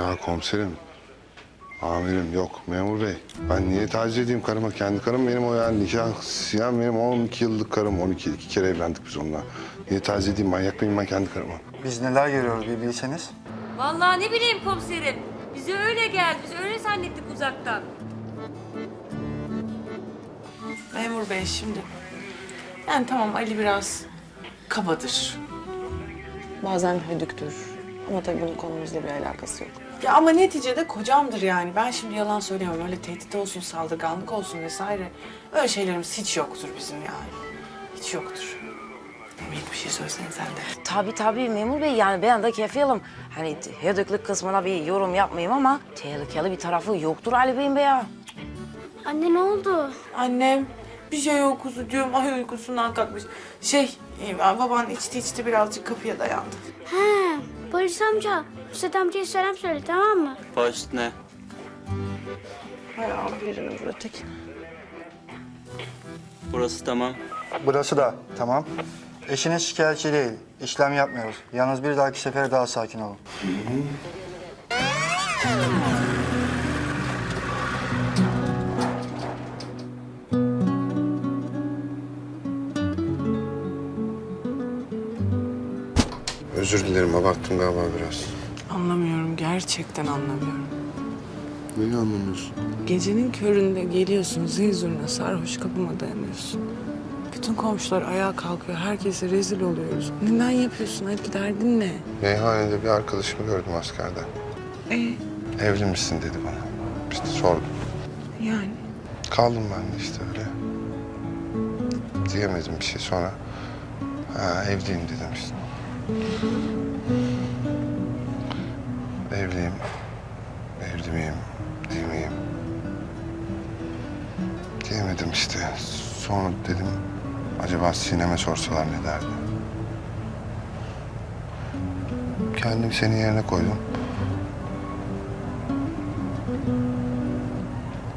Ya komiserim, amirim yok memur bey. Ben niye taciz edeyim karıma? Kendi karım benim o yani nikah siyah benim 12 yıllık karım. 12 iki kere evlendik biz onunla. Niye taciz edeyim? Manyak mıyım ben kendi karıma? Biz neler görüyoruz bir bilseniz. Vallahi ne bileyim komiserim. Bize öyle geldi. Biz öyle zannettik uzaktan. Memur bey şimdi. Yani tamam Ali biraz kabadır. Bazen hödüktür. Ama tabii bunun konumuzla bir alakası yok. Ya ama neticede kocamdır yani. Ben şimdi yalan söyleyemem. Öyle tehdit olsun, saldırganlık olsun vesaire. Öyle şeylerimiz hiç yoktur bizim yani. Hiç yoktur. Bir şey söylesene sen de. Tabii tabii memur bey yani ben de kefilim. Hani hödüklük kısmına bir yorum yapmayayım ama tehlikeli bir tarafı yoktur Ali Bey'in be ya. Anne ne oldu? Annem bir şey yok kuzucuğum. Ay uykusundan kalkmış. Şey e, baban içti içti birazcık kapıya dayandı. He, Barış amca. Hüsret amcaya selam söyle tamam mı? Baş ne? Hay aferin öteki. Burası tamam. Burası da tamam. Eşiniz şikayetçi değil. İşlem yapmıyoruz. Yalnız bir dahaki sefer daha sakin olun. Özür dilerim abarttım galiba biraz. Anlamıyorum. Gerçekten anlamıyorum. Neyi anlamıyorsun? Gecenin köründe geliyorsun zil zurna sarhoş kapıma dayanıyorsun. Bütün komşular ayağa kalkıyor. Herkese rezil oluyoruz. Neden yapıyorsun? Hadi derdin ne? Meyhanede bir arkadaşımı gördüm askerde. Ee, Evli misin dedi bana. İşte sordum. yani. Kaldım ben de işte öyle. Diyemedim bir şey sonra. Ha, evliyim dedim işte. Evliyim. Evli miyim? Değil miyim? Diyemedim işte. Sonra dedim acaba Sinem'e sorsalar ne derdi? Kendimi senin yerine koydum.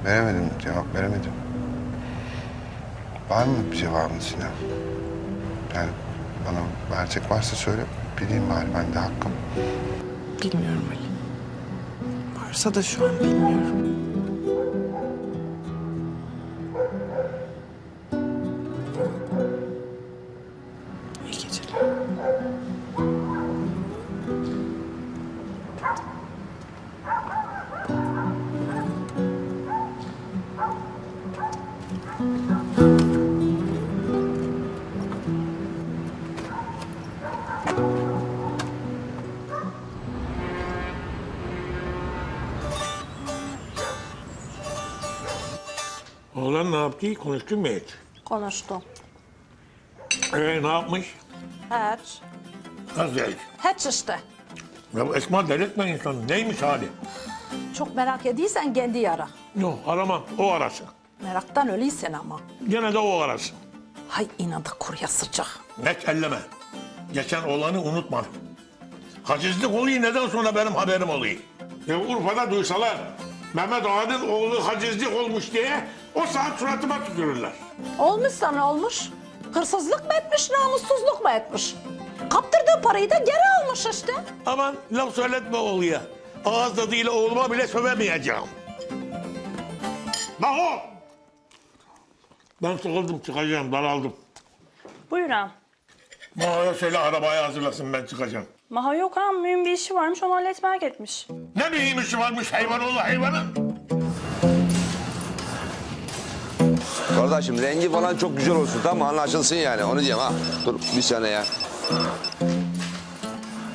Veremedim, cevap veremedim. Var mı bir cevabın Sinem? Yani bana verecek varsa söyle, bileyim bari ben de hakkım. Bilmiyorum Ali. Varsa da şu an bilmiyorum. Oğlan ne yaptı? Konuştun mu hiç? Konuştum. Ee, ne yapmış? Hiç. Nasıl yani? Hiç işte. Ya bu Esma delirtme insanı. Neymiş hali? Çok merak ediysen kendi ara. Yok aramam. O arasın. Meraktan ölüysen ama. Gene de o arasın. Hay inadı kurya sıcak. Ne kelleme. Geçen olanı unutmadım. Hacizlik oluyor neden sonra benim haberim oluyor. Ya Urfa'da duysalar Mehmet Ağa'nın oğlu hacizlik olmuş diye o saat suratıma tükürürler. Olmuş sana olmuş. Hırsızlık mı etmiş, namussuzluk mu etmiş? Kaptırdığı parayı da geri almış işte. Aman laf söyletme oğluya. Ağız tadıyla oğluma bile sövemeyeceğim. Maho! Ben sıkıldım çıkacağım daraldım. Buyur ağam. Maho'ya söyle arabayı hazırlasın ben çıkacağım. Maha yok ağam. Mühim bir işi varmış. Onu halletmeye gitmiş. Ne mühim işi varmış hayvanoğlu hayvanın. Kardeşim rengi falan çok güzel olsun tamam mı? Anlaşılsın yani onu diyeyim ha. Dur bir saniye ya.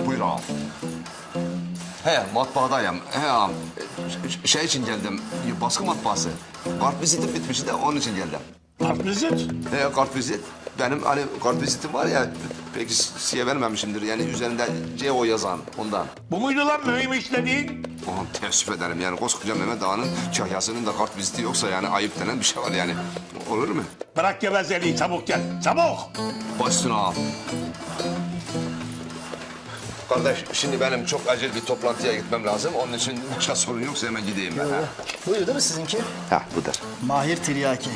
Buyur ağam. He matbaadayım. He ağam. Ş- Şey için geldim. Baskı matbaası. Kart vizitim bitmişti de onun için geldim. Kartvizit. He kart vizit. Benim hani kart vizitim var ya peki size vermemişimdir. Yani üzerinde CO yazan ondan. Bu muydu lan mühim iş dediğin? Aman teessüf ederim yani koskoca Mehmet Ağa'nın kahyasının da kart viziti yoksa yani ayıp denen bir şey var yani. Olur mu? Bırak gevezeliği çabuk gel. Çabuk. Başsın ağam. Kardeş şimdi benim çok acil bir toplantıya gitmem lazım. Onun için başka sorun yoksa hemen gideyim ben. Ha, Buyur değil mi sizinki? ha budur. Mahir Tiryaki.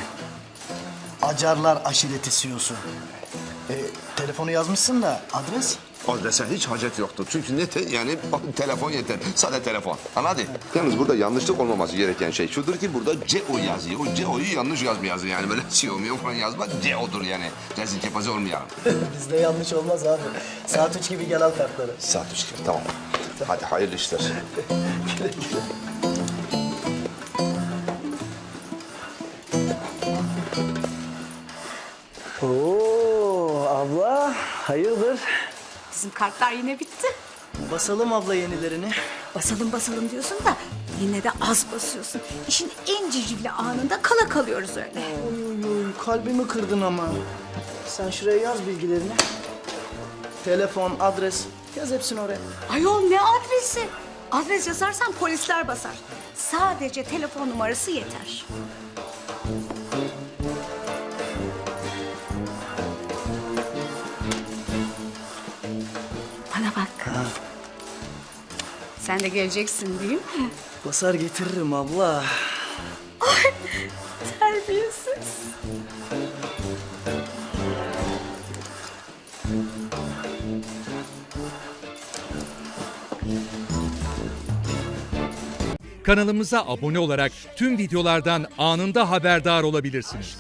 Acarlar aşireti CEO'su. E, telefonu yazmışsın da adres? adrese hiç hacet yoktur. Çünkü ne te, yani telefon yeter. Sadece telefon. Anladın? Yalnız burada yanlışlık olmaması gereken şey şudur ki burada CO yazıyor. O CO'yu yanlış yazıyor. Yani böyle CO mu falan yazma CO'dur yani. Rezil kepaze olmayalım. Bizde yanlış olmaz abi. Saat üç gibi gel al kartları. Saat üç gibi tamam. Hadi hayırlı işler. hayırdır? Bizim kartlar yine bitti. Basalım abla yenilerini. Basalım basalım diyorsun da yine de az basıyorsun. İşin en cicivli anında kala kalıyoruz öyle. Oy oy oy kalbimi kırdın ama. Sen şuraya yaz bilgilerini. Telefon, adres yaz hepsini oraya. Ayol ne adresi? Adres yazarsan polisler basar. Sadece telefon numarası yeter. Sen de geleceksin değil mi? Basar getiririm abla. Terbiyesiz. Kanalımıza abone olarak tüm videolardan anında haberdar olabilirsiniz.